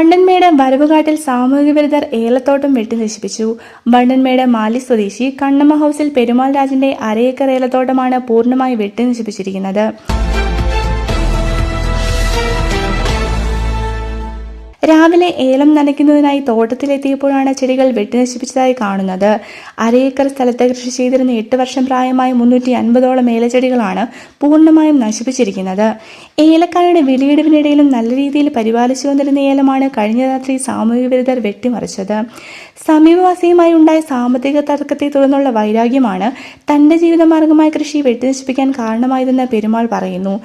വണ്ടൻമേട് വരവുകാട്ടിൽ സാമൂഹിക വിരുദ്ധർ ഏലത്തോട്ടം വെട്ടി നശിപ്പിച്ചു. വണ്ടൻമേട് മാലി സ്വദേശി കണ്ണമ്മ ഹൗസിൽ പെരുമാൾ രാജിന്റെ അരയേക്കർ ഏലത്തോട്ടമാണ് പൂർണമായി വെട്ടി നശിപ്പിച്ചിരിക്കുന്നത്. രാവിലെ ഏലം നനയ്ക്കുന്നതിനായി തോട്ടത്തിലെത്തിയപ്പോഴാണ് ചെടികൾ വെട്ടിനശിപ്പിച്ചതായി കാണുന്നത്. അരയേക്കർ സ്ഥലത്ത് കൃഷി ചെയ്തിരുന്ന എട്ട് വർഷം പ്രായമായ മുന്നൂറ്റി അൻപതോളം ഏലച്ചെടികളാണ് പൂർണമായും നശിപ്പിച്ചിരിക്കുന്നത്. ഏലക്കാരുടെ വിലയിടിവിനിടയിലും നല്ല രീതിയിൽ പരിപാലിച്ചു വന്നിരുന്ന ഏലമാണ് കഴിഞ്ഞ രാത്രി സാമൂഹിക വിരുദ്ധർ വെട്ടിമറിച്ചത്. സമീപവാസിയുമായി ഉണ്ടായ സാമ്പത്തിക തർക്കത്തെ തുടർന്നുള്ള വൈരാഗ്യമാണ് തന്റെ ജീവിതമാർഗമായ കൃഷി വെട്ടിനശിപ്പിക്കാൻ കാരണമായതെന്ന് പെരുമാൾ പറയുന്നു.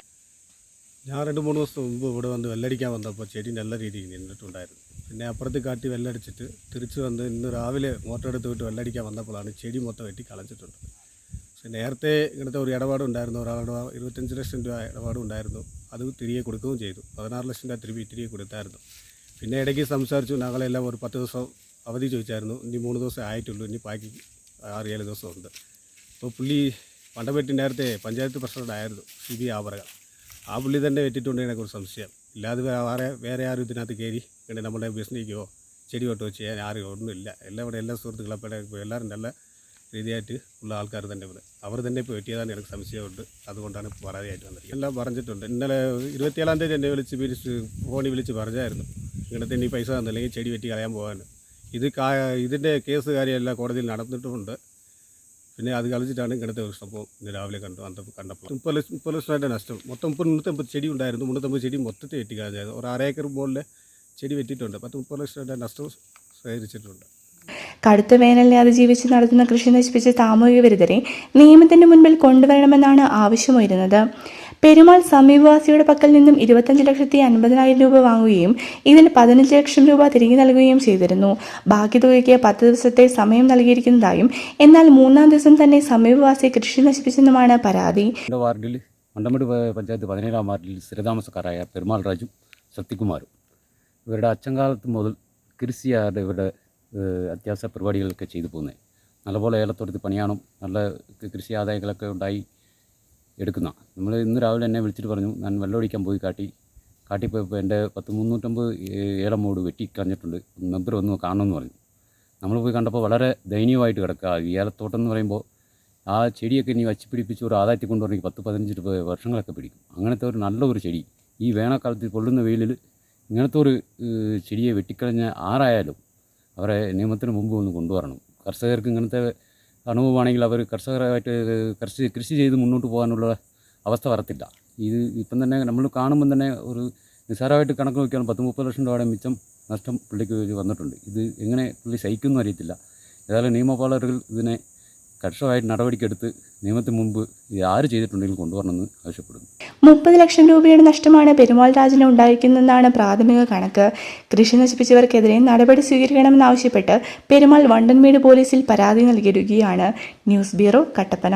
ഞാൻ രണ്ട് മൂന്ന് ദിവസം മുമ്പ് ഇവിടെ വന്ന് വെള്ളടിക്കാൻ വന്നപ്പോൾ ചെടി നല്ല രീതിയിൽ നിന്നിട്ടുണ്ടായിരുന്നു. പിന്നെ അപ്പുറത്ത് കാട്ടി വെള്ളടിച്ചിട്ട് തിരിച്ച് വന്ന് ഇന്ന് രാവിലെ മോട്ടർ എടുത്ത് വിട്ട് വെള്ളടിക്കാൻ വന്നപ്പോഴാണ് ചെടി മൊത്തം വെട്ടി കളഞ്ഞിട്ടുണ്ട്. പക്ഷേ നേരത്തെ ഇങ്ങനത്തെ ഒരു ഇടപാടുണ്ടായിരുന്നു ഒരാളുടെ ഇരുപത്തഞ്ച് ലക്ഷം രൂപ ഇടപാടുണ്ടായിരുന്നു അത് തിരികെ കൊടുക്കുകയും ചെയ്തു. പതിനാറ് ലക്ഷം രൂപ തിരികെ തിരികെ കൊടുത്തായിരുന്നു. പിന്നെ ഇടയ്ക്ക് സംസാരിച്ചു. ഞങ്ങളെല്ലാം ഒരു പത്ത് ദിവസം അവധി ചോദിച്ചായിരുന്നു. ഇനി മൂന്ന് ദിവസം ആയിട്ടുള്ളൂ. ഇനി ബാക്കി ആറ് ഏഴ് ദിവസമുണ്ട്. അപ്പോൾ പുള്ളി പണ്ടപെട്ടി നേരത്തെ പഞ്ചായത്ത് പ്രസിഡന്റ് ആയിരുന്നു സി ബി ആവറക ആ പുള്ളി തന്നെ വെട്ടിട്ടുണ്ട് എനിക്കൊരു സംശയം. ഇല്ലാതെ വേറെ വേറെ ആരും ഇതിനകത്ത് കയറി ഇങ്ങനെ നമ്മുടെ ബിസിനസ്സിക്കോ ചെടി വെട്ടോ ചെയ്യാൻ ആരും ഒന്നുമില്ല. എല്ലാം ഇവിടെ എല്ലാ സുഹൃത്തുക്കളും അപ്പോൾ ഇപ്പോൾ എല്ലാവരും നല്ല രീതിയായിട്ട് ഉള്ള ആൾക്കാർ തന്നെ ഇവിടെ. അവർ തന്നെ ഇപ്പോൾ വെട്ടിയതാണ് എനിക്ക് സംശയമുണ്ട്. അതുകൊണ്ടാണ് പരാതിയായിട്ട് വന്നത്. എല്ലാം പറഞ്ഞിട്ടുണ്ട്. ഇന്നലെ ഇരുപത്തിയേഴാം തീയതി എന്നെ വിളിച്ച് വിളിച്ച് ഫോണിൽ വിളിച്ച് പറഞ്ഞായിരുന്നു. ഇങ്ങനത്തെ ഇനി പൈസ തന്നില്ലെങ്കിൽ ചെടി വെട്ടി കളയാൻ പോകാൻ ഇത് കാ ഇതിന്റെ കേസ് കാര്യമെല്ലാം കോടതിയിൽ നടന്നിട്ടുമുണ്ട്. പിന്നെ അത് കളിച്ചിട്ടാണ് ഇങ്ങനത്തെ ഒരു സംഭവം ഇന്ന് രാവിലെ കണ്ടു അന്ത കണ്ടപ്പോൾ. മുപ്പത് ലക്ഷം മുപ്പത് ലക്ഷമായിട്ട് നഷ്ടം. മൊത്തം മുപ്പത് മുന്നൂറ്റമ്പത് ചെടി ഉണ്ടായിരുന്നു. മുന്നൂറ്റമ്പത് ചെടി മൊത്തത്തിൽ വെട്ടി കളഞ്ഞായിരുന്നു ഒരു അരേക്കർ മുകളിൽ ചെടി വെട്ടിയിട്ടുണ്ട്. പത്ത് മുപ്പത് ലക്ഷമായിട്ട് നഷ്ടം സ്വീകരിച്ചിട്ടുണ്ട് കടുത്ത വേനലിനെ അതിജീവിച്ച് നടത്തുന്ന കൃഷി നശിപ്പിച്ച സാമൂഹിക വിരുദ്ധരെ നിയമത്തിന്റെ മുൻപിൽ കൊണ്ടുവരണമെന്നാണ് ആവശ്യമുയരുന്നത്. പെരുമാൾ സമീപവാസിയുടെ പക്കൽ നിന്നും ഇരുപത്തഞ്ച് ലക്ഷത്തി അൻപതിനായിരം രൂപ വാങ്ങുകയും ഇതിൽ പതിനഞ്ച് ലക്ഷം രൂപ തിരികെ നൽകുകയും ചെയ്തിരുന്നു. ബാക്കി തുകയ്ക്ക് പത്ത് ദിവസത്തെ സമയം നൽകിയിരിക്കുന്നതായും എന്നാൽ മൂന്നാം ദിവസം തന്നെ സമീപവാസി കൃഷി നശിപ്പിച്ചെന്നുമാണ് പരാതി. വാർഡിൽ പഞ്ചായത്ത് പതിനേഴാം വാർഡിൽ സ്ഥിരതാമസക്കാരായ പെരുമാൾ രാജും ശക്തികുമാറും ഇവരുടെ അച്ഛൻകാലത്ത് മുതൽ കൃഷിയാണ് ഇവരുടെ അത്യാവശ്യ പരിപാടികളൊക്കെ ചെയ്തു പോകുന്നത്. നല്ലപോലെ ഏലത്തോട്ടത്തിൽ പണിയാണും നല്ല കൃഷി ആദായങ്ങളൊക്കെ ഉണ്ടായി എടുക്കുന്ന. നമ്മൾ ഇന്ന് രാവിലെ എന്നെ വിളിച്ചിട്ട് പറഞ്ഞു ഞാൻ വെള്ളമൊടിക്കാൻ പോയി കാട്ടി കാട്ടി പോയപ്പോൾ എന്റെ പത്ത് മുന്നൂറ്റമ്പത് മൂട് വെട്ടി കളഞ്ഞിട്ടുണ്ട്. മെമ്പർ ഒന്ന് കാണണമെന്ന് പറഞ്ഞു. നമ്മൾ പോയി കണ്ടപ്പോൾ വളരെ ദയനീയമായിട്ട് കിടക്കുക. ഈ ഏലത്തോട്ടം എന്ന് പറയുമ്പോൾ ആ ചെടിയൊക്കെ ഇനി വച്ച് പിടിപ്പിച്ച് ഒരു ആദായത്തിൽ കൊണ്ടുവരണമെങ്കിൽ പത്ത് പതിനഞ്ച് വർഷങ്ങളൊക്കെ പിടിക്കും. അങ്ങനത്തെ ഒരു നല്ല ഒരു ചെടി. ഈ വേനൽക്കാലത്ത് പൊള്ളുന്ന വെയിലിൽ ഇങ്ങനത്തെ ഒരു ചെടിയെ വെട്ടിക്കളഞ്ഞ ആരായാലും അവരെ നിയമത്തിന് മുമ്പ് ഒന്ന് കൊണ്ടുവരണം. കർഷകർക്ക് ഇങ്ങനത്തെ അനുഭവമാണെങ്കിൽ അവർ കർഷകരായിട്ട് കൃഷി കൃഷി ചെയ്ത് മുന്നോട്ട് പോകാനുള്ള അവസ്ഥ വരത്തില്ല. ഇത് ഇപ്പം തന്നെ നമ്മൾ കാണുമ്പം തന്നെ ഒരു നിസ്സാരമായിട്ട് കണക്ക് നോക്കിയാൽ പത്ത് മുപ്പത് ലക്ഷം രൂപയുടെ മിച്ചം നഷ്ടം പുള്ളിക്ക് വന്നിട്ടുണ്ട്. ഇത് എങ്ങനെ പുള്ളി സഹിക്കുമെന്നും അറിയത്തില്ല. ഏതായാലും നിയമപാലകർ ഇതിനെ കർഷകമായിട്ട് നടപടിക്കെടുത്ത് നിയമത്തിന് മുമ്പ് ഇത് ആര് ചെയ്തിട്ടുണ്ടെങ്കിലും കൊണ്ടുവരണമെന്ന് ആവശ്യപ്പെടുന്നു. മുപ്പത് ലക്ഷം രൂപയുടെ നഷ്ടമാണ് പെരുമാൾ രാജിന് ഉണ്ടായിരിക്കുന്നതെന്നാണ് പ്രാഥമിക കണക്ക്. കൃഷി നശിപ്പിച്ചവർക്കെതിരെ നടപടി സ്വീകരിക്കണമെന്നാവശ്യപ്പെട്ട് പെരുമാൾ വണ്ടൻമേട് പോലീസിൽ പരാതി നൽകിയിരിക്കുകയാണ്. News bureau Kattappana.